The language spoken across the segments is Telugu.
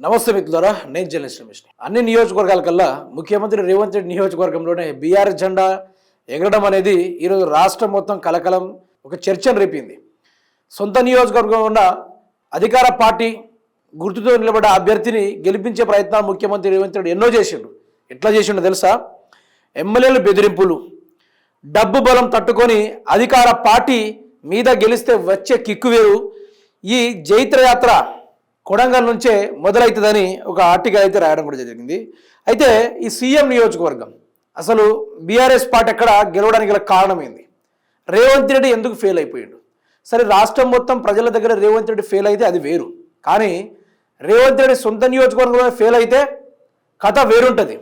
నమస్తే మిత్రులారా నేను జర్నలిస్ట్ రమేష్ అన్ని నియోజకవర్గాల కల్లా ముఖ్యమంత్రి రేవంత్ రెడ్డి నియోజకవర్గంలోనే బీఆర్ జెండా ఎగరడం అనేది ఈరోజు రాష్ట్రం మొత్తం కలకలం ఒక చర్చను రేపింది. సొంత నియోజకవర్గం ఉన్న అధికార పార్టీ గుర్తుతో నిలబడ్డ అభ్యర్థిని గెలిపించే ప్రయత్నాలు ముఖ్యమంత్రి రేవంత్ రెడ్డి ఎన్నో చేసిండు. ఎట్లా చేసిండో తెలుసా? ఎమ్మెల్యేలు బెదిరింపులు డబ్బు బలం తట్టుకొని అధికార పార్టీ మీద గెలిస్తే వచ్చే కిక్కు వేరు. ఈ జైత్రయాత్ర కొడంగల్ నుంచే మొదలవుతుందని ఒక ఆర్టికల్ అయితే రాయడం కూడా జరిగింది. అయితే ఈ సీఎం నియోజకవర్గం అసలు బీఆర్ఎస్ పార్టీ ఎక్కడ గెలవడానికి గల కారణం ఏంది? రేవంత్ రెడ్డి ఎందుకు ఫెయిల్ అయిపోయాడు? సరే రాష్ట్రం మొత్తం ప్రజల దగ్గర రేవంత్ రెడ్డి ఫెయిల్ అయితే అది వేరు. కానీ రేవంత్ రెడ్డి సొంత నియోజకవర్గంలో ఫెయిల్ అయితే కథ వేరుంటుంది.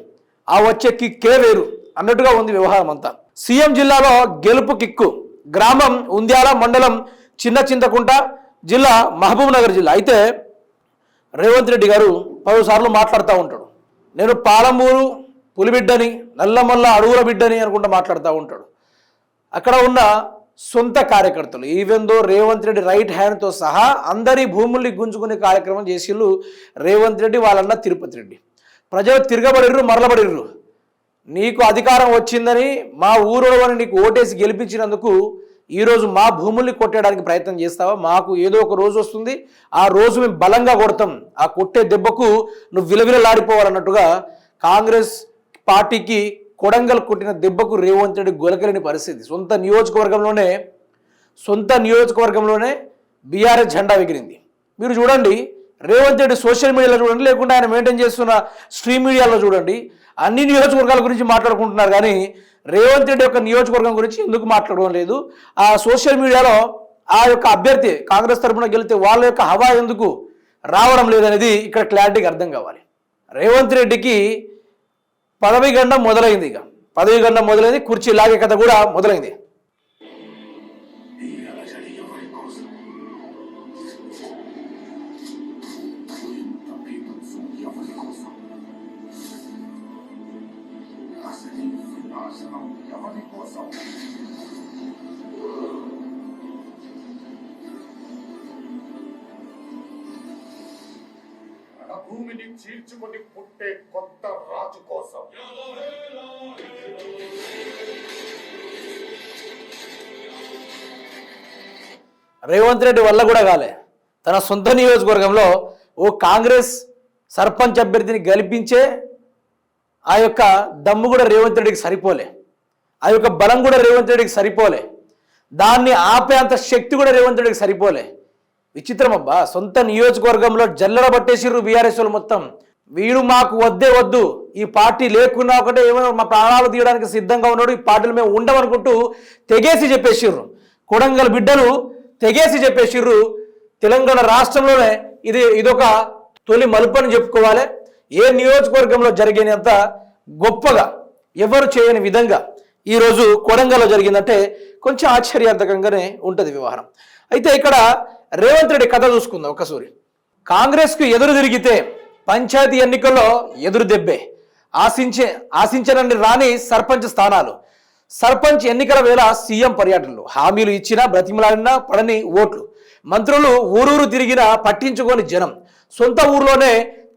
ఆ వచ్చే కిక్కే వేరు అన్నట్టుగా ఉంది వ్యవహారం అంతా. సీఎం జిల్లాలో గెలుపు కిక్కు గ్రామం ఉంద్యాల మండలం చిన్న చింతకుంట జిల్లా మహబూబ్ నగర్ జిల్లా. అయితే రేవంత్ రెడ్డి గారు పలుసార్లు మాట్లాడుతూ ఉంటాడు. నేను పాలమూరు పులిబిడ్డని నల్లమల్ల అడవుల బిడ్డని అనుకుంటూ మాట్లాడుతూ ఉంటాడు. అక్కడ ఉన్న సొంత కార్యకర్తలు even though Revanth Reddy right హ్యాండ్తో సహా అందరి భూముల్ని గుంజుకునే కార్యక్రమం చేసిళ్ళు రేవంత్ రెడ్డి వాళ్ళన్న తిరుపతి రెడ్డి. ప్రజలు తిరగబడిర్రు మరలబడిర్రు. నీకు అధికారం వచ్చిందని మా ఊరు నీకు ఓటేసి గెలిపించినందుకు ఈరోజు మా భూముల్ని కొట్టేయడానికి ప్రయత్నం చేస్తావా? మాకు ఏదో ఒక రోజు వస్తుంది. ఆ రోజు మేము బలంగా కొడతాం. ఆ కొట్టే దెబ్బకు నువ్వు విలవిలలాడిపోవాలన్నట్టుగా కాంగ్రెస్ పార్టీకి కొడంగల్ కొట్టిన దెబ్బకు రేవంత్ రెడ్డి గొలకలేని పరిస్థితి. సొంత నియోజకవర్గంలోనే సొంత నియోజకవర్గంలోనే బీఆర్ఎస్ జెండా ఎగిరింది. మీరు చూడండి రేవంత్ రెడ్డి సోషల్ మీడియాలో చూడండి లేకుంటే ఆయన మెయింటైన్ చేస్తున్న స్ట్రీమ్ మీడియాలో చూడండి. అన్ని నియోజకవర్గాల గురించి మాట్లాడుకుంటున్నారు కానీ రేవంత్ రెడ్డి యొక్క నియోజకవర్గం గురించి ఎందుకు మాట్లాడడం లేదు? ఆ సోషల్ మీడియాలో ఆ యొక్క అభ్యర్థి కాంగ్రెస్ తరఫున గెలితే వాళ్ళ యొక్క హవా ఎందుకు రావడం లేదనేది ఇక్కడ క్లారిటీగా అర్థం కావాలి. రేవంత్ రెడ్డికి పదవి గండం మొదలైంది ఇక. పదవి గండం మొదలైంది కుర్చీ లాగే కథ కూడా మొదలైంది. రణభూమిని చీల్చుకొని పుట్టే కొత్త రాజు కోసం. రేవంత్ రెడ్డి వల్ల కూడా కాలే. తన సొంత నియోజకవర్గంలో ఓ కాంగ్రెస్ సర్పంచ్ అభ్యర్థిని గెలిపించే ఆ యొక్క దమ్ము కూడా రేవంత్ రెడ్డికి సరిపోలే. ఆ యొక్క బలం కూడా రేవంత్ రెడ్డికి సరిపోలే. దాన్ని ఆపే అంత శక్తి కూడా రేవంత్ రెడ్డికి సరిపోలే. విచిత్రమబ్బా సొంత నియోజకవర్గంలో జల్లడ పట్టేసిర్రు బీఆర్ఎస్ వాళ్ళు మొత్తం. వీడు మాకు వద్దే వద్దు. ఈ పార్టీ లేకున్నా ఒకటే ఏమో మా ప్రాణాలు తీయడానికి సిద్ధంగా ఉన్నాడు. ఈ పార్టీలు మేము ఉండమనుకుంటూ తెగేసి చెప్పేసిర్రు. కొడంగల్ బిడ్డలు తెగేసి చెప్పేసిర్రు. తెలంగాణ రాష్ట్రంలోనే ఇది ఇదొక తొలి మలుపు అని చెప్పుకోవాలి. ఏ నియోజకవర్గంలో జరిగినంత గొప్పగా ఎవరు చేయని విధంగా ఈరోజు కొడంగల్లో జరిగిందంటే కొంచెం ఆశ్చర్యార్థకంగానే ఉంటుంది వ్యవహారం అయితే ఇక్కడ రేవంత్ రెడ్డి కథ చూసుకుందాం ఒకసారి కాంగ్రెస్కు ఎదురు తిరిగితే పంచాయతీ ఎన్నికల్లో ఎదురు దెబ్బే. ఆశించే ఆశించనని రాని సర్పంచ్ స్థానాలు. సర్పంచ్ ఎన్నికల వేళ సీఎం పర్యటనలు. హామీలు ఇచ్చినా బ్రతిమలాడినా పడని ఓట్లు. మంత్రులు ఊరూరు తిరిగినా పట్టించుకోని జనం. సొంత ఊర్లోనే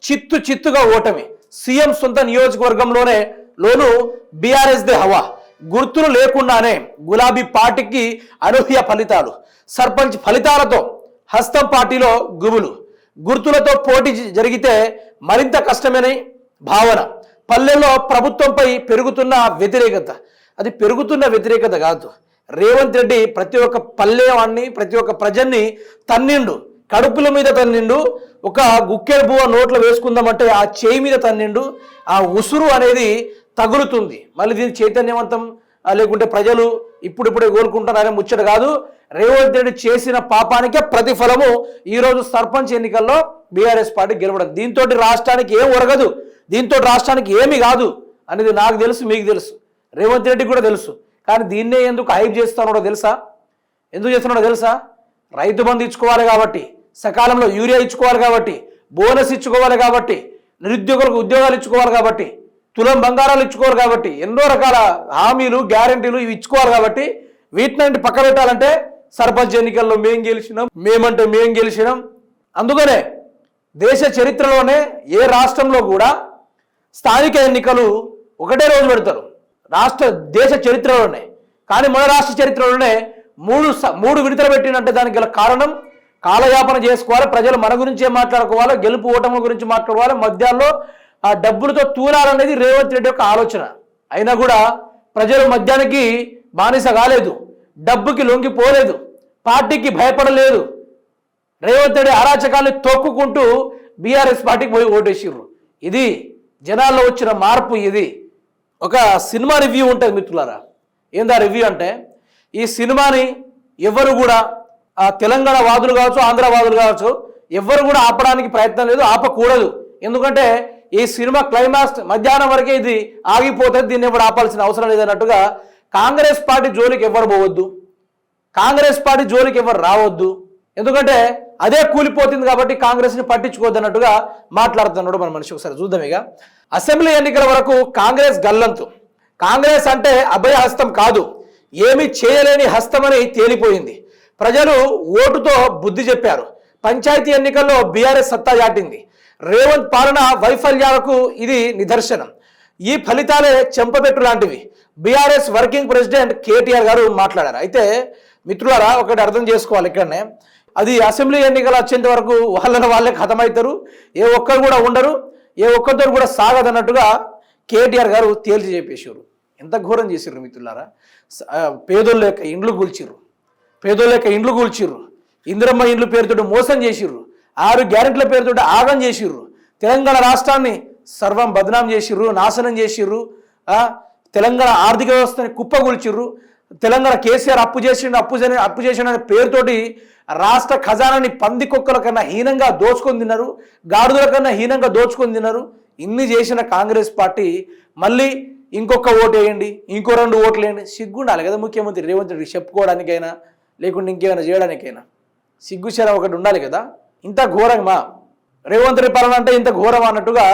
చిత్తు చిత్తుగా ఓటమి. సీఎం సొంత నియోజకవర్గంలోనే లోను బీఆర్ఎస్ దే హవా. గుర్తులు లేకుండానే గులాబీ పార్టీకి అనూహ్య ఫలితాలు. సర్పంచ్ ఫలితాలతో హస్తం పార్టీలో గుబులు. గుర్తులతో పోటీ జరిగితే మరింత కష్టమని భావన. పల్లెల్లో ప్రభుత్వంపై పెరుగుతున్న వ్యతిరేకత. అది పెరుగుతున్న వ్యతిరేకత కాదు. రేవంత్ రెడ్డి ప్రతి ఒక్క పల్లెవాణ్ణి ప్రతి ఒక్క ప్రజల్ని తన్నిండు. కడుపుల మీద తన్నిండు. ఒక గుక్కెడు బువ్వ నోట్లో వేసుకుందామంటే ఆ చేయి మీద తన్నిండు. ఆ ఉసురు అనేది తగులుతుంది. మళ్ళీ దీని చైతన్యవంతం లేకుంటే ప్రజలు ఇప్పుడిప్పుడే కోలుకుంటారనే ముచ్చట కాదు. రేవంత్ రెడ్డి చేసిన పాపానికే ప్రతిఫలము ఈరోజు సర్పంచ్ ఎన్నికల్లో బీఆర్ఎస్ పార్టీ గెలవడం. దీంతో రాష్ట్రానికి ఏం ఒరగదు. దీంతో రాష్ట్రానికి ఏమి కాదు అనేది నాకు తెలుసు మీకు తెలుసు. రేవంత్ రెడ్డికి కూడా తెలుసు. కానీ దీన్నే ఎందుకు హైప్ చేస్తున్నాడో తెలుసా? ఎందుకు చేస్తున్నాడో తెలుసా? రైతు బంధు ఇచ్చుకోవాలి కాబట్టి సకాలంలో యూరియా ఇచ్చుకోవాలి కాబట్టి బోనస్ ఇచ్చుకోవాలి కాబట్టి నిరుద్యోగులకు ఉద్యోగాలు ఇచ్చుకోవాలి కాబట్టి తులం బంగారాలు ఇచ్చుకోరు కాబట్టి ఎన్నో రకాల హామీలు గ్యారంటీలు ఇవి ఇచ్చుకోవాలి కాబట్టి వీటినంటి పక్క పెట్టాలంటే సర్పంచ్ ఎన్నికల్లో మేం గెలిచినాం మేమంటే మేం గెలిచినాం. అందుకనే దేశ చరిత్రలోనే ఏ రాష్ట్రంలో కూడా స్థానిక ఎన్నికలు ఒకటే రోజు పెడతారు. రాష్ట్ర దేశ చరిత్రలోనే. కానీ మన రాష్ట్ర చరిత్రలోనే మూడు స- మూడు విడతలు పెట్టినంటే దానికి గల కారణం కాలయాపన చేసుకోవాలి ప్రజలు మన గురించే మాట్లాడుకోవాలి గెలుపు ఓటముల గురించి మాట్లాడుకోవాలి మధ్యాల్లో ఆ డబ్బులతో తూలాలనేది రేవంత్ రెడ్డి యొక్క ఆలోచన. అయినా కూడా ప్రజలు మద్యానికి బానిస కాలేదు. డబ్బుకి లొంగిపోలేదు. పార్టీకి భయపడలేదు. రేవంత్ రెడ్డి అరాచకాన్ని తొక్కుకుంటూ బీఆర్ఎస్ పార్టీకి పోయి ఓటేసిర్రు. ఇది జనాల్లో వచ్చిన మార్పు ఇది. ఒక సినిమా రివ్యూ ఉంటుంది మిత్రులారా. ఏందా రివ్యూ అంటే? ఈ సినిమాని ఎవరు కూడా ఆ తెలంగాణ వాదులు కావచ్చు ఆంధ్ర వాదులు కావచ్చు ఎవరు కూడా ఆపడానికి ప్రయత్నం లేదు ఆపకూడదు. ఎందుకంటే ఈ సినిమా క్లైమాక్స్ మధ్యాహ్నం వరకే ఇది ఆగిపోతుంది దీన్ని ఎవరు ఆపాల్సిన అవసరం లేదన్నట్టుగా కాంగ్రెస్ పార్టీ జోలికి ఎవరు పోవద్దు. కాంగ్రెస్ పార్టీ జోలికి ఎవరు రావద్దు. ఎందుకంటే అదే కూలిపోతుంది కాబట్టి కాంగ్రెస్ని పట్టించుకోవద్దన్నట్టుగా మాట్లాడుతున్నాడు మన మనిషి ఒకసారి చూద్దాం ఇక. అసెంబ్లీ ఎన్నికల వరకు కాంగ్రెస్ గల్లంతు. కాంగ్రెస్ అంటే అభయ హస్తం కాదు. ఏమీ చేయలేని హస్తమని తేలిపోయింది. ప్రజలు ఓటుతో బుద్ధి చెప్పారు. పంచాయతీ ఎన్నికల్లో బీఆర్ఎస్ సత్తా చాటింది. రేవంత్ పాలన వైఫల్యాలకు ఇది నిదర్శనం. ఈ ఫలితాలే చెంపబెట్టు లాంటివి. బీఆర్ఎస్ వర్కింగ్ ప్రెసిడెంట్ కేటీఆర్ గారు మాట్లాడారు. అయితే మిత్రులారా ఒకటి అర్థం చేసుకోవాలి ఇక్కడనే. అది అసెంబ్లీ ఎన్నికలు వచ్చేంత వరకు వాళ్ళని వాళ్ళే ఖతమవుతారు ఏ ఒక్కరు కూడా ఉండరు. ఏ ఒక్కరితో కూడా సాగదన్నట్టుగా కేటీఆర్ గారు తేల్చి చెప్పేసారు ఎంత ఘోరం చేసిర్రు మిత్రులారా. పేదోళ్ళ యొక్క ఇండ్లు కూల్చిర్రు. పేదోళ్ళ యొక్క ఇండ్లు కూల్చిర్రు. ఇందిరమ్మ ఇండ్లు పేరుతో మోసం చేసిర్రు. ఆరు గ్యారెంట్ల పేరుతో ఆగం చేసిర్రు. తెలంగాణ రాష్ట్రాన్ని సర్వం బదనాం చేసిర్రు నాశనం చేసిర్రు తెలంగాణ ఆర్థిక వ్యవస్థని కుప్పగొల్చిర్రు. తెలంగాణ కేసీఆర్ అప్పు చేసిండు అప్పు అప్పు చేసిండు అనే పేరుతోటి రాష్ట్ర ఖజానాని పంది కుక్కల కన్నా హీనంగా దోచుకొని తిన్నారు గాడిదల కన్నా హీనంగా దోచుకొని తిన్నారు. ఇన్ని చేసిన కాంగ్రెస్ పార్టీ మళ్ళీ ఇంకొక ఓటు వేయండి ఇంకో రెండు ఓట్లు వేయండి. సిగ్గుండాలి కదా ముఖ్యమంత్రి రేవంత్ రెడ్డి చెప్పుకోవడానికైనా లేకుంటే ఇంకేమైనా చేయడానికైనా. సిగ్గుశర ఒకటి ఉండాలి కదా. ఇంత ఘోరంగా. రేవంత్ రెడ్డి పాలన అంటే ఇంత ఘోరం అన్నట్టుగా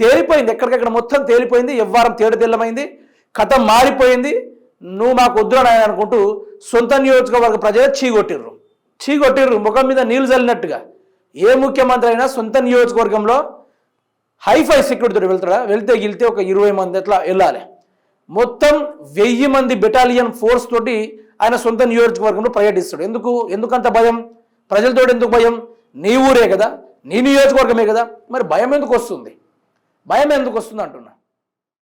తేలిపోయింది. ఎక్కడికెక్కడ మొత్తం తేలిపోయింది. ఎవ్వారం తేడు తెల్లమైంది. కథ మారిపోయింది. నువ్వు మాకు వద్దురా అనుకుంటూ సొంత నియోజకవర్గ ప్రజలు చీగొట్టిర్రు. చీగొట్టిర్రు. ముఖం మీద నీళ్ళు చల్లినట్టుగా. ఏ ముఖ్యమంత్రి అయినా సొంత నియోజకవర్గంలో హైఫై సెక్యూరిటీతో వెళ్తాడా? వెళ్తే గిలితే ఒక ఇరవై మంది అట్లా వెళ్ళాలి? మొత్తం వెయ్యి మంది బెటాలియన్ ఫోర్స్ తోటి ఆయన సొంత నియోజకవర్గంలో పర్యటిస్తాడు. ఎందుకు? ఎందుకంత భయం? ప్రజలతో ఎందుకు భయం? నీ ఊరే కదా నీ నియోజకవర్గమే కదా మరి భయం ఎందుకు వస్తుంది? భయం ఎందుకు వస్తుంది అంటున్నా?